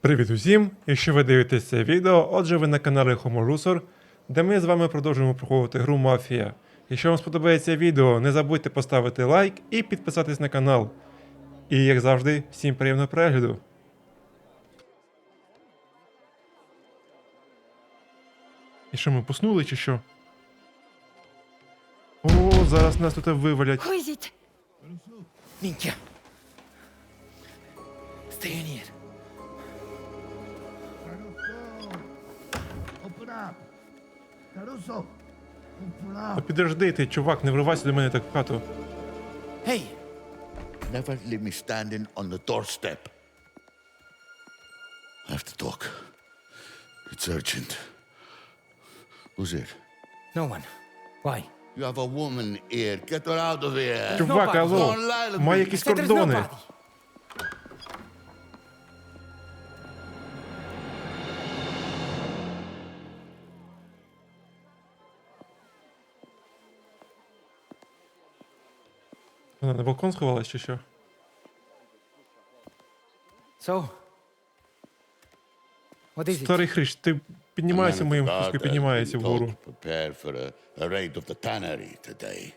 Привіт усім! Якщо ви дивитесь це відео, отже ви на каналі Homo де ми з вами продовжуємо проходити гру Мафія. Якщо вам сподобається відео, не забудьте поставити лайк і підписатись на канал. І як завжди, всім приємного перегляду. І що ми поснули чи що? О, зараз нас тут вивалять. Who is it? Minchia. Stay in here. Caruso! Та підожди ти, чувак, не вривайся до мене так в хату. Hey, Never leave me standing on the doorstep. I have to talk. It's urgent. Who's it? no one. Why? You have a woman here. Get her out of here. Чувак, алло, має якісь кордони. На балкон сховалась чи що? So, what is it? Старий хрищ, ти піднімаєшся моїм God піднімаєшся вгору. told Prepare for a, a raid of the tannery today.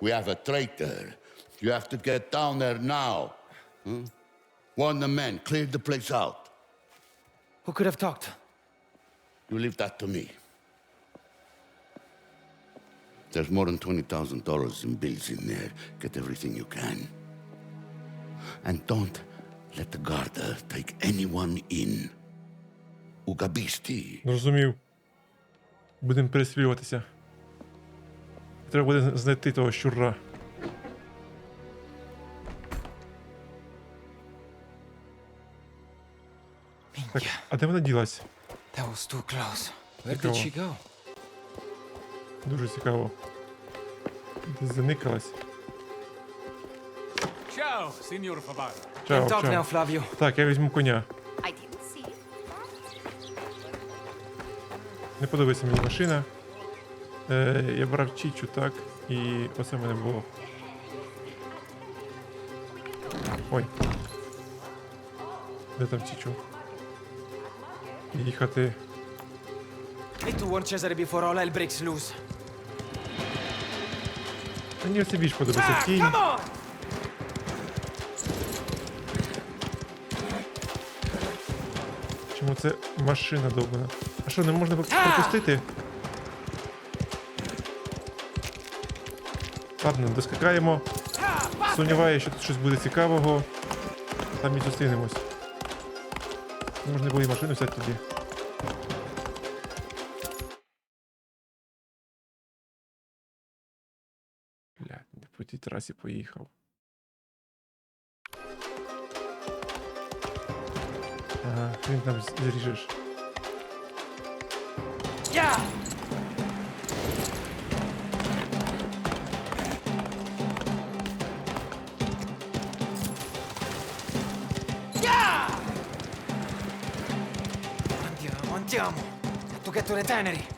We have a traitor. You have to get down there now. Hmm? Warn the men. Clear the place out. Who could have talked? You leave that to me. There's more than $20,000 in bills in there. Get everything you can. And don't let the Garda take anyone in. Ugabisti. Зрозумів. Будемо перестрілюватися. Треба буде знайти того щура. Так, а де вона ділась? That was too close. Where did she go? Дуже цікаво. Десь заникалась. Ciao, signor Favara. Чао, чао. now, Так, я візьму коня. Не подобається мені машина. Е, я брав Чічу, так. І оце в мене було. Ой. Де там Чічу? Їхати. Need to warn Cesare before all hell breaks loose. Мені це більш подобається. Кінь. Чому це машина довбана? А що, не можна пропустити? Ладно, доскакаємо. Сумніваюся, що тут щось буде цікавого. Там і зустрінемось. Можна було і машину взяти тоді. Трасі поїхав. Ага, він там зріжеш. Yeah! Yeah! Andiamo, andiamo. To get to the tannery.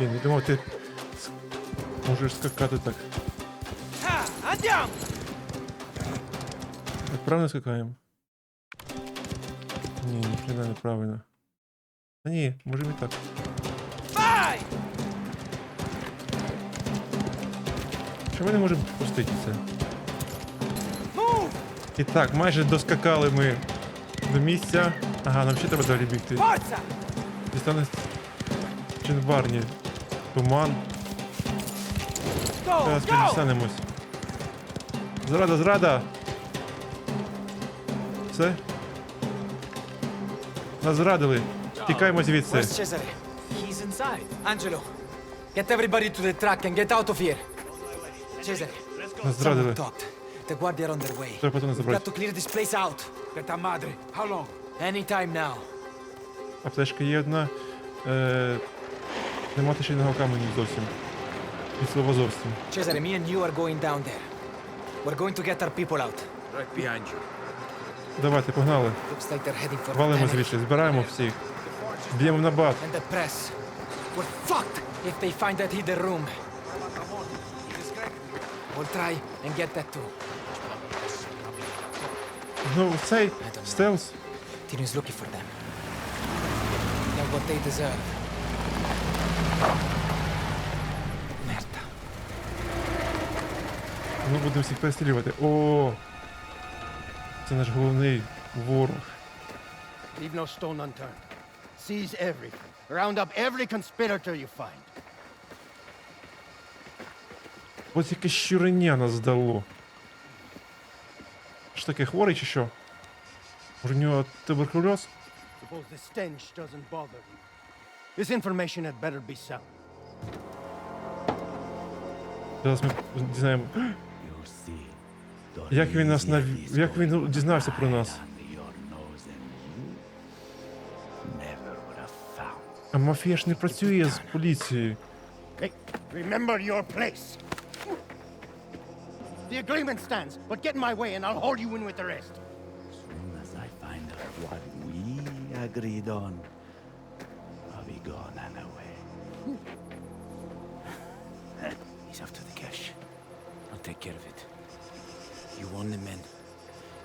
Блін, я думав, ти с- можеш скакати так. Так правильно скакаємо? Ні, ніхрена неправильно. А ні, можемо і так. Що ми не можемо пустити це? Move! І так, майже доскакали ми до місця. Ага, нам ще треба далі бігти. Forza! Дістане Чинбарні. Туман. Зараз go! дістанемось. Зрада, зрада! Все? Нас зрадили. Тікаємо звідси. Where's Cesare? He's inside. Angelo, get everybody to the truck and get out of here. Cesare, Нас зрадили. talked. The guardia are on their way. Треба патрони We've got забрати. to clear this place out. Puta madre. How long? Anytime now. Аптечка є одна. Е, нема тишинного каменю зовсім. І слова зовсім. Cesare, me and you are going down there. We're going to get our people out. Right behind you. Давайте, погнали. Looks like they're heading for Валимо звідси, збираємо всіх. Б'ємо в набат. And the press. We're fucked if they find that hidden room. We'll try and get that too. Ну, цей стелс. Tino's looking for them. They're what they deserve. Merda. Ми будемо всіх перестрілювати. О! Це наш головний ворог. Leave no stone unturned. Seize everything. Round up every conspirator you find. Ось яке щурення нас здало. Що таке хворий чи що? Може, у нього туберкульоз? Suppose the stench doesn't bother you. This information had better be sound. Зараз ми дізнаємо. Як він нас нав... Як він дізнався про нас? А мафія ж не працює з поліцією. Hey, remember your place. The agreement stands, but get in my way and I'll haul you in with the rest. soon as I find out what we agreed on, take care of it. You warn the men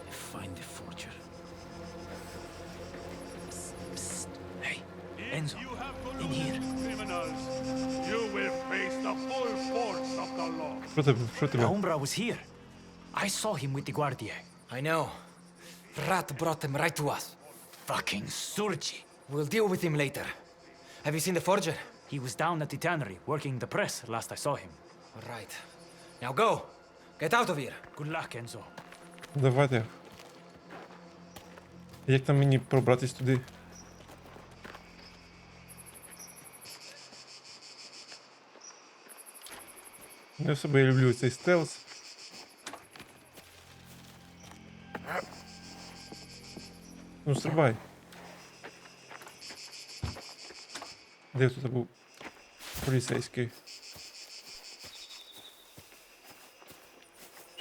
and find the forger. Psst, psst. Hey, if Enzo, in here. Criminals, you will face the full force of the law. The Umbra was here. I saw him with the Guardia. I know. Vrat brought him right to us. Fucking Surgi. We'll deal with him later. Have you seen the forger? He was down at the tannery, working the press last I saw him. All right. Now go! Get out of here. Good luck, Enzo. Давайте. Як там мені пробратись туди? Не особо я люблю цей стелс. Ну, стрибай. Де тут був поліцейський?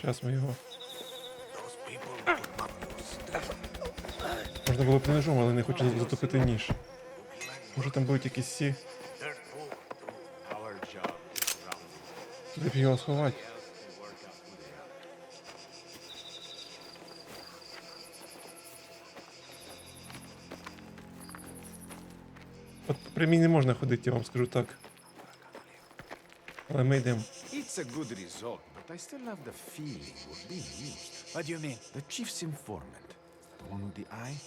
Зараз ми його. Можна було б ножом, але не хочу затопити ніж. Може там будуть якісь сі. Де б його сховати? От при мені не можна ходити, я вам скажу так. Але ми йдемо. It's a good result, but I still have the feeling we're being used. What do you mean? The chief's informant, the one with the eye,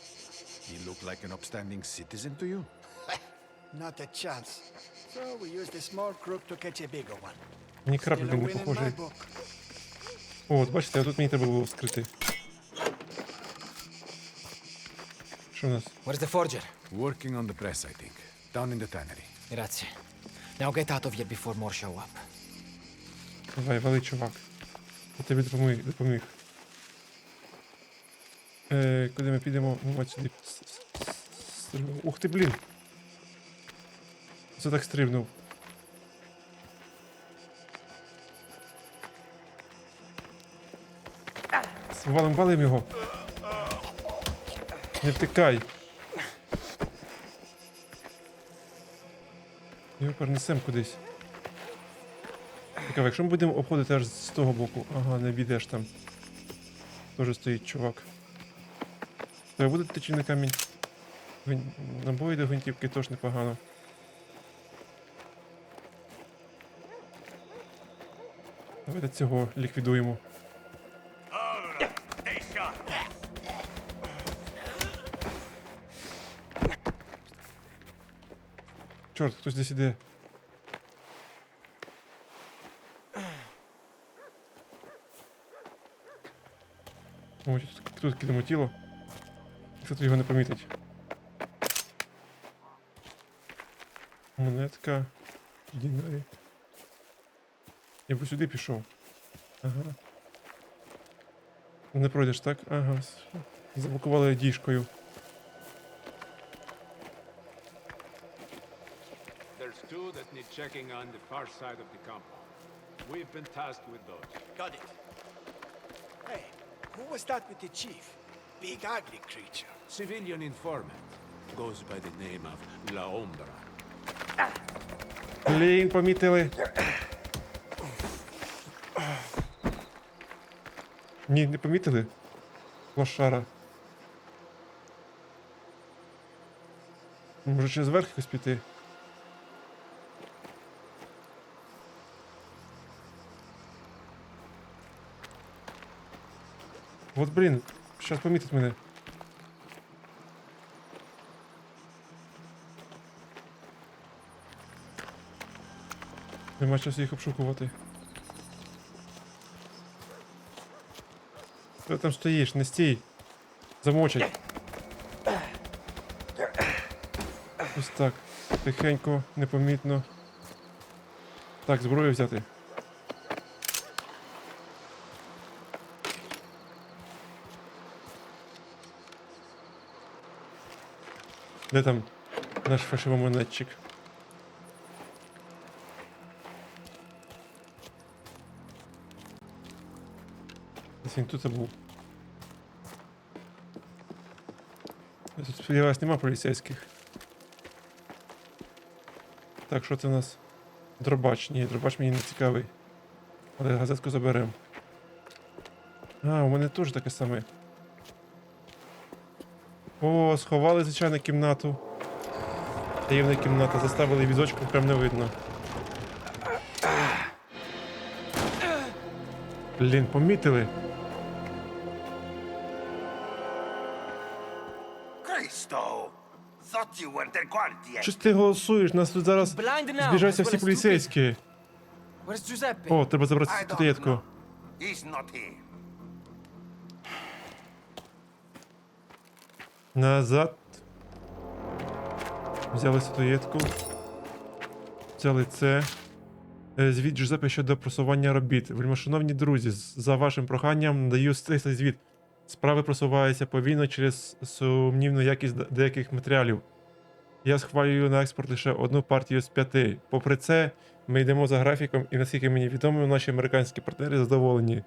he looked like an upstanding citizen to you? Not a chance. So we used a small crook to catch a bigger one. Ні Still краплі a не win in похожий. my book. О, от бачите, а тут мені треба було вскрити. Що у нас? Where's the forger? Working on the press, I think. Down in the tannery. Grazie. Now get out of here before more show up. Давай, вали, чувак. Я тобі допоміг. допоміг. Е, куди ми підемо? Ну, сюди. Ух ти, блін. Це так стрибнув. Валим, валим його. Не втикай. Його перенесемо кудись. Цікаво, якщо ми будемо обходити аж з того боку. Ага, не бідеш там. Тоже стоїть чувак. Треба буде течійний камінь. Набої до гвинтівки теж непогано. Давайте цього ліквідуємо. Чорт, хтось десь іде. Ось тут, тут кидаємо тіло. Якщо тут його не помітить. Монетка. Дінарі. Я б сюди пішов. Ага. Не пройдеш, так? Ага. Заблокували діжкою. There's two that need checking on the far side of the compound. We've been tasked with those. Got it. Hey, who was that with the chief? big ugly creature. Civilian informant. Goes by the name of La Ombra. Блін, помітили. Ні, не помітили? Лошара. Може через верх якось піти? От блін, зараз помітить мене. Нема часу їх обшукувати. Ти там стоїш, не стій. Замочать. Ось так. Тихенько, непомітно. Так, зброю взяти. Де там наш фальшивомонетчик? Десь він тут був. Я тут сподіваюсь, нема поліцейських. Так, що це у нас? Дробач. Ні, дробач мені не цікавий. Але газетку заберемо. А, у мене теж таке саме. О, сховали, звичайно, кімнату. Таємна кімната, заставили візочку, прям не видно. Блін, помітили. Щось ти голосуєш? Нас тут зараз well всі поліцейські. О, треба забрати статуєтку. He's not here. Назад. Взяли статуєтку. Взяли це. Е, Звіт Джузеппе щодо просування робіт. Вельмишановні друзі, за вашим проханням надаю стислий звіт. Справи просуваються повільно через сумнівну якість деяких матеріалів. Я схвалюю на експорт лише одну партію з п'яти. Попри це, ми йдемо за графіком, і наскільки мені відомо, наші американські партнери задоволені.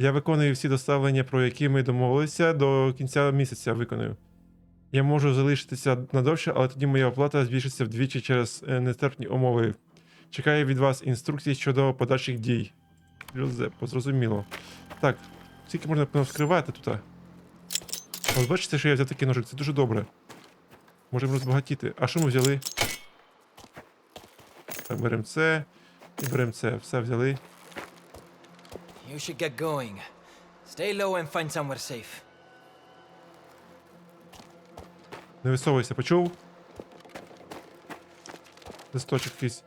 Я виконую всі доставлення, про які ми домовилися, до кінця місяця виконую. Я можу залишитися надовше, але тоді моя оплата збільшиться вдвічі через е, нестерпні умови. Чекаю від вас інструкцій щодо подальших дій. Джузеппо, зрозуміло. Так, скільки можна вскривати тут? От бачите, що я взяв такий ножик, це дуже добре. Можемо розбагатіти. А що ми взяли? Так, беремо це і беремо це. Все взяли. You should get going. Stay low and find somewhere safe. Не висовуйся, почув? Листочок якийсь.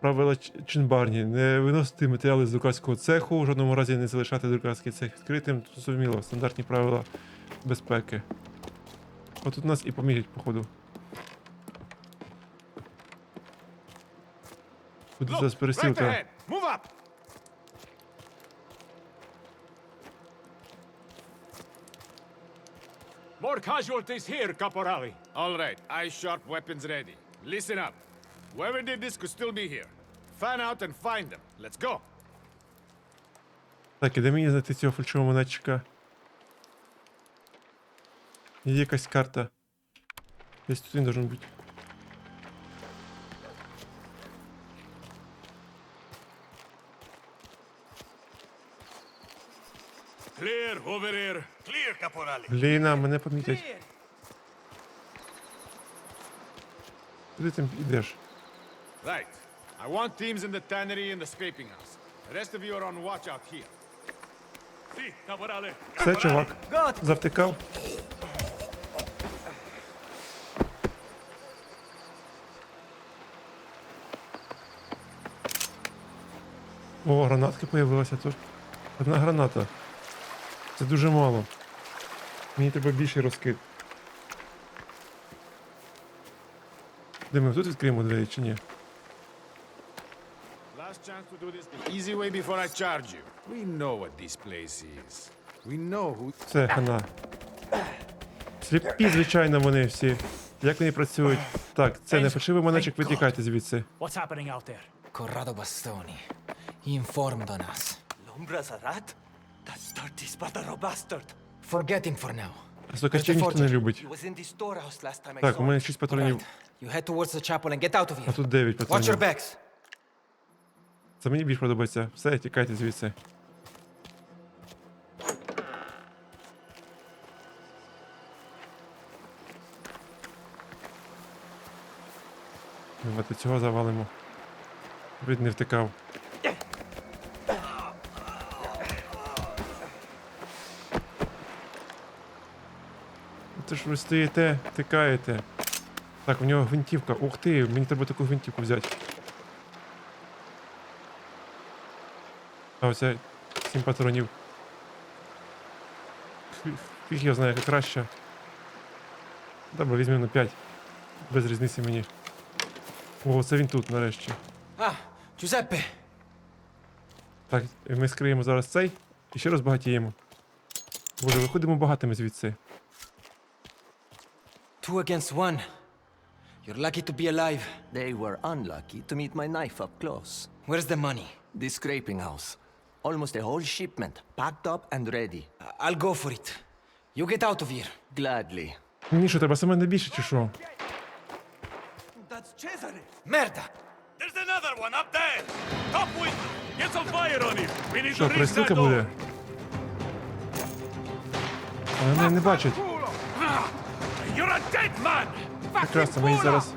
Правила Чинбарні. Не виносити матеріали з друкарського цеху, в жодному разі не залишати друкарський цех відкритим. Тут Зрозуміло, стандартні правила безпеки. От тут нас і помірять, походу. Буде зараз пересілка. casualties here, Caporale. All right, eyes sharp, weapons ready. Listen up. Whoever did this could still be here. Fan out and find them. Let's go. Так, і де мені знайти цього фальшивого монетчика? Є якась карта. Десь тут він должен бути. Over here. Clear, Caporale. Блін, а мене помітять. Куди ти йдеш? Right. I want teams in the tannery and the scraping house. The rest of you are on watch out here. See, Caporale. Все, чувак. Завтикав. О, гранатки появилися тут. Одна граната. Це дуже мало. Мені треба більший розкид. Де ми тут відкриємо двері чи ні? Last chance to do this the easy way before I charge you. We know what this place is. We know who. Це хана. Сліпі, звичайно, вони всі. Як вони працюють? Так, це не фальшивий монечок, витікайте звідси. What's happening out there? Corrado Bastoni. He informed on us. L'ombra's a rat? That dirty Spartaro bastard! Forget him for now. Стокачів ніхто не любить. was in the storehouse last time I Так, у мене 6 патронів, You head towards the chapel and get out of а here. тут 9 Watch your патронів. backs. Це мені більш подобається. Все, тікайте звідси. Давайте цього завалимо. Від не втикав. Ти ж ви стоїте, втикаєте. Так, у нього гвинтівка. Ух ти, мені треба таку гвинтівку взяти. А оце 7 патронів. Фі- Фіг я знаю, яка краща. Добре, візьмемо на 5. Без різниці мені. О, це він тут нарешті. Ah, Giuseppe. Так, ми скриємо зараз цей і ще розбагатіємо. Боже, виходимо багатими звідси. Two against one. You're lucky to be alive. They were unlucky to meet my knife up close. Where's the money? The scraping house. Almost a whole shipment, packed up and ready. I- I'll go for it. You get out of here. Gladly. Мені що, треба саме найбільше чи що? Merda! There's another one up there! Top window! Get some fire on him! We need Що, to reach that перестрілка door! буде? Вони мене не бачать. Прекрасно, ми їх зараз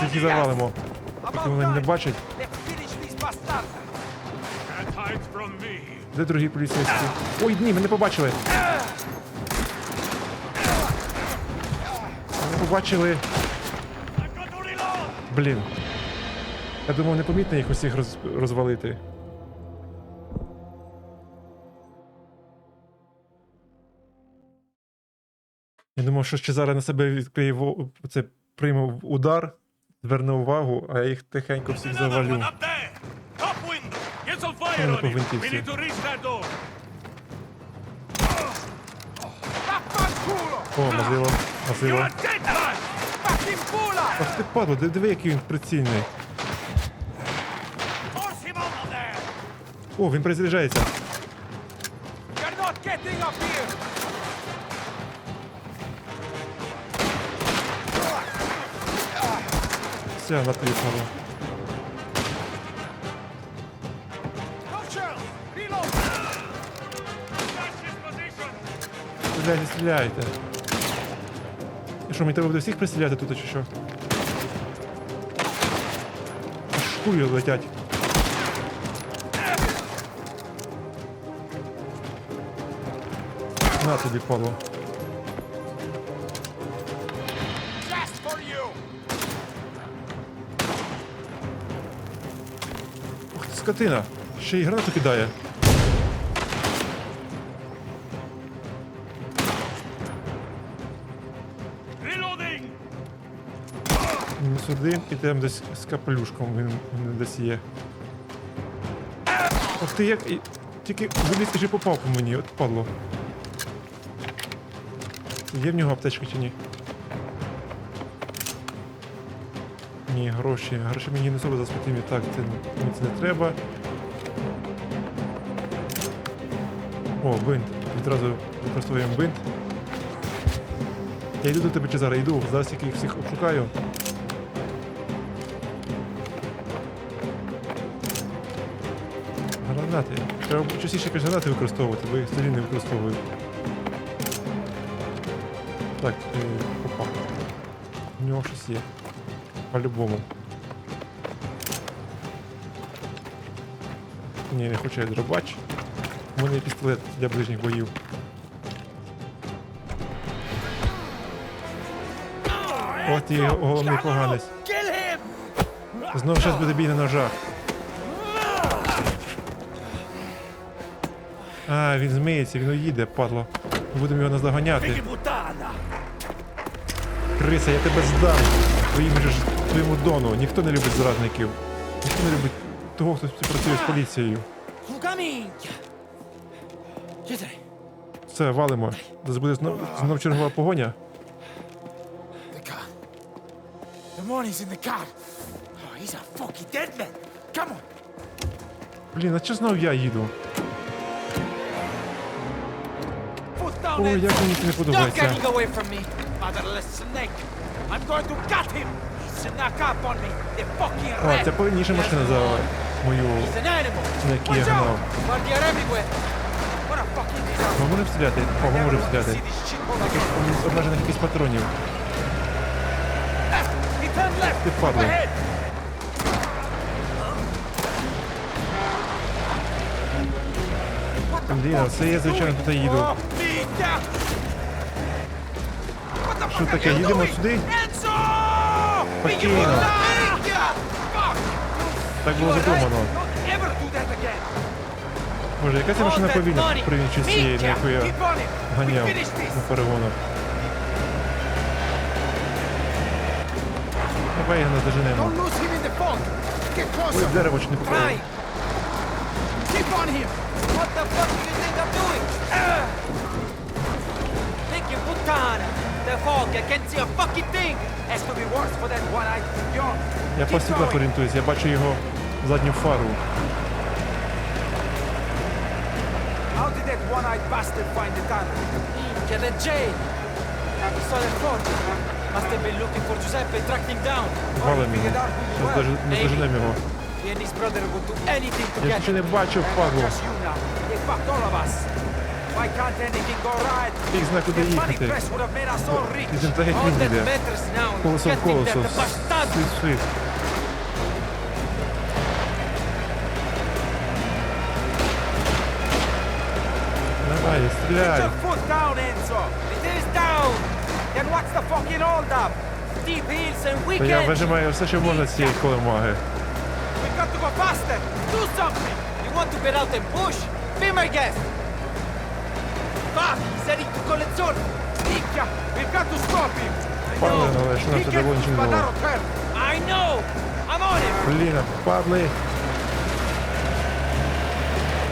тільки завалимо. Поки вони не me! Де другі поліцейські? Ой, ні, мене побачили. Мене побачили. Блін. Я думав, непомітно їх усіх роз... розвалити. Думав, що ще зараз на себе відкриє це прийму удар, зверне увагу, а я їх тихенько всіх завалю. Вони! О, мазило, You're мазило. Ах ти падло, диви, диви, який він прицільний. О, він перезаряджається. His position! Стріляйте, стріляйте. І що, мені треба буде всіх пристріляти тут, чи що? Аж Шкулі летять. На тобі, Павло. Скотина! Ще й гранату кидає. Один і там десь з капелюшком він, він десь є. Ох ти як. Тільки вилізти ж попав по мені, от падло. Є в нього аптечка чи ні? Ні, гроші. Гроші мені не особо засвітимі. Так, це, мені це не треба. О, бинт. Відразу використовуємо бинт. Я йду до тебе чи зараз йду, зараз я їх всіх обшукаю. Гранати. Треба частіше якісь гранати використовувати, бо їх тоді не використовую. Так, е, опа. У нього щось є. По-любому. Ні, не хочу я дробач. У мене є пістолет для ближніх боїв. От і головний поганець. Знову щось буде бій на ножах. А, він змиється, він уїде, падло. Будемо його наздоганяти. Криса, я тебе здам. Твоїм же твоєму дону. Ніхто не любить зрадників. Ніхто не любить того, хто співпрацює з поліцією. Все, валимо. Зараз буде знов, знов чергова погоня. Блін, а чи знов я їду? Ой, як мені це не подобається. О, це повільніше машина за мою, на якій я гнав. Ми можемо стріляти? О, ми можемо стріляти. Яких обмежених якихось патронів. Ти падла. Блін, це я, звичайно, туди їду. Oh, Що таке, їдемо сюди? Enzo! Спокійно. Mika! Fuck! Так було You are right. задумано. Don't ever do that again! Боже, яка ця машина All that повільна money. порівняно з цією, на Mika! яку я Keep on him! We ганяв finish this! на перегонах. Давай його наздоженемо. Don't lose him in the fog. Get Ой, closer. дерево чи не попало. Try! Keep on him. What the fuck do you think I'm doing? Ah! Thinking puttana! The fog, I can't see a fucking thing! Has to be worse for that one-eyed Young. Я по світлах орієнтуюсь, я бачу його задню фару. How did that one-eyed bastard find the tunnel? Get a jail! He saw the fog. Must have been looking for Giuseppe, tracked him down. Валимо його. Зараз наздоженемо його. He and his brother would do anything to Я get ще him. не бачив фару. Just you now. They fucked all of us. Why can't anything go right? Фіг знає, куди The funny їхати. press would have made us all rich. Візьмемо та геть All він that йде. matters now is Колесо в getting there, колесо. the bastard! Світ, світ. Давай, Put стріляй. your foot down, Enzo. It is down! Then what's the fucking hold up? Deep heels and Та я weekend! вижимаю все, що можна з цієї колемаги. We've got to go faster. Do something! You want to get out and push? Be my guest! Micchia, we've got to stop him. Падли, але He push нічого не дало. I know! I'm on him! Блін, падли.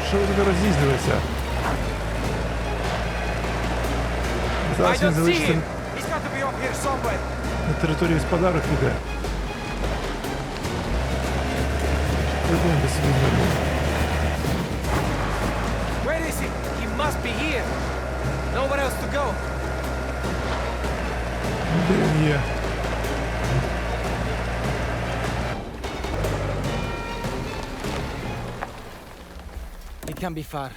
Що ви туди роз'їздилися? Зараз він залишиться на територію сподарок іде. Придумайте собі мирно. Must be here! Nowhere else to go! Є? It can't be far.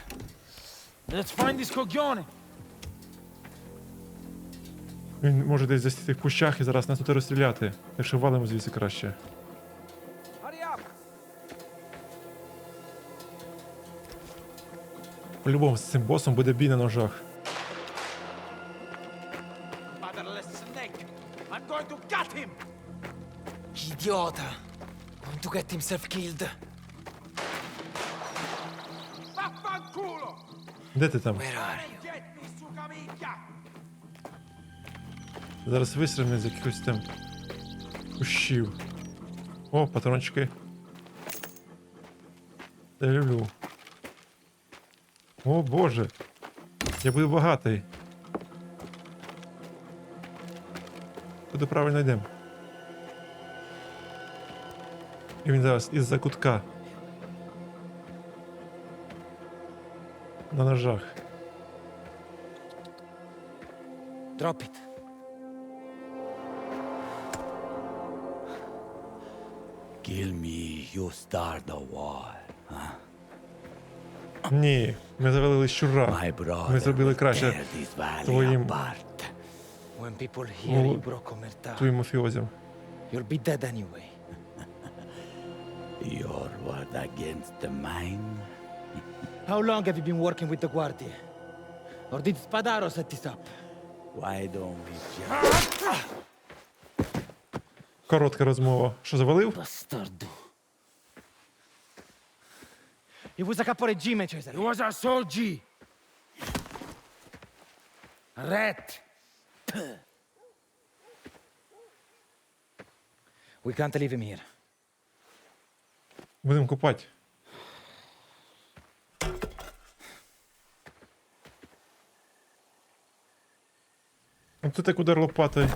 Let's find this coglione. Він може десь засіти в кущах і зараз нас тут розстріляти. Якщо валимо звідси краще. По-любому з цим босом буде бій на ножах. Idiota! Going to get himself killed. Де ти там? Зараз вистрільне з якихось там кущів. О, патрончики. Я люблю. О боже. Я буду багатий. Куди правильно йдемо? І він зараз із-за кутка. На ножах. Drop it. Kill me, you start the war. Ні, ми завалили щура. Ми зробили краще твоїм, Ну, твоїм мафіозям. you'll be dead anyway. Your word against the mine? How long have you been working with the Guardia? Or did Spadaro set this up? Why don't we just... Коротка розмова. Що завалив? Bastardo. He was a caporegime, Cesare. He was a soldier. Rat. We can't leave him here. Будемо купати. Ну ти так удар лопатою.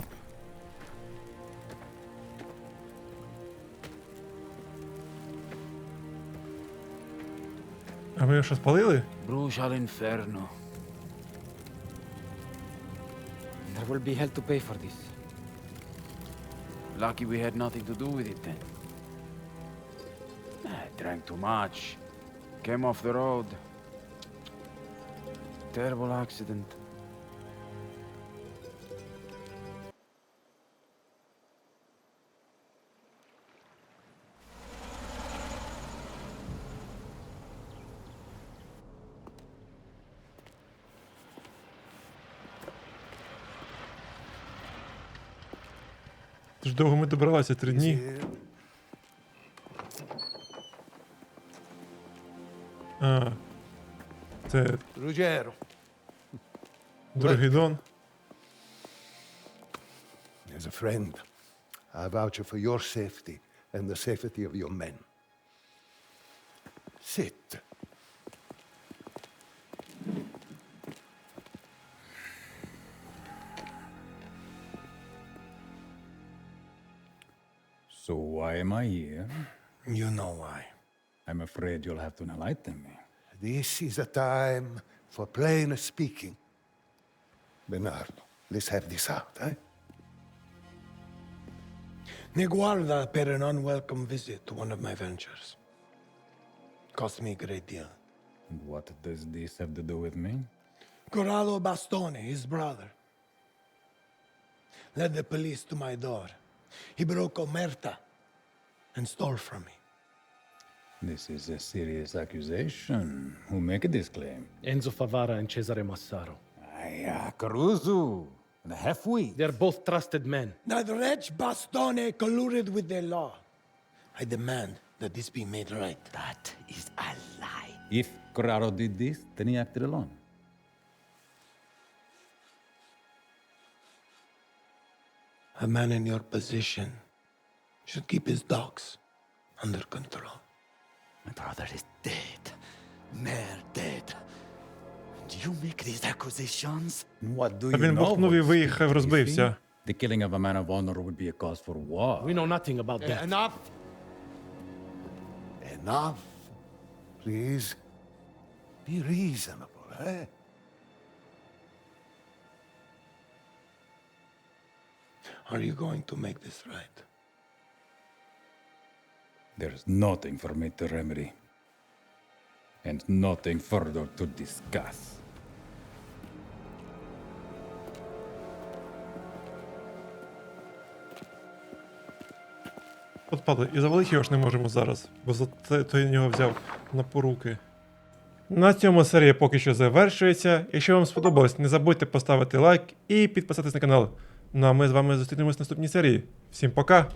ми його що спалили? Brucia all'inferno. I will be held to pay for this. Lucky we had nothing to do with it then. I drank too much. Came off the road. Terrible accident. Ж довго ми добралися, три дні. А. Це Ruggiero, Дорогідон. As a friend, I vouch for your safety and the safety of your men. Sit. Afraid you'll have to enlighten me. This is a time for plain speaking. Bernardo, let's have this out, eh? Ne guarda per an unwelcome visit to one of my ventures. Cost me a great deal. And what does this have to do with me? Corrado Bastone, his brother, led the police to my door. He broke Omerta and stole from me. This is a serious accusation. Who make this claim? Enzo Favara and Cesare Massaro. Ah, Caruso, the half-wit. They're both trusted men. That wretch Bastone colluded with the law. I demand that this be made right. That is a lie. If Corrado did this, then he acted alone. A man in your position should keep his dogs under control. My brother is dead. Mayor dead. Do you make these accusations? What do Та you він know? бухнув і about виїхав, secrecy? розбився. The killing of a man of honor would be a cause for war. We know nothing about that. enough. Enough. Please. Be reasonable, eh? Are you going to make this right? There's nothing for me to remedy. And nothing further to discuss. От падає, і завалити його ж не можемо зараз, бо за це то я його взяв на поруки. На цьому серія поки що завершується. Якщо вам сподобалось, не забудьте поставити лайк і підписатись на канал. Ну а ми з вами зустрінемось в наступній серії. Всім пока!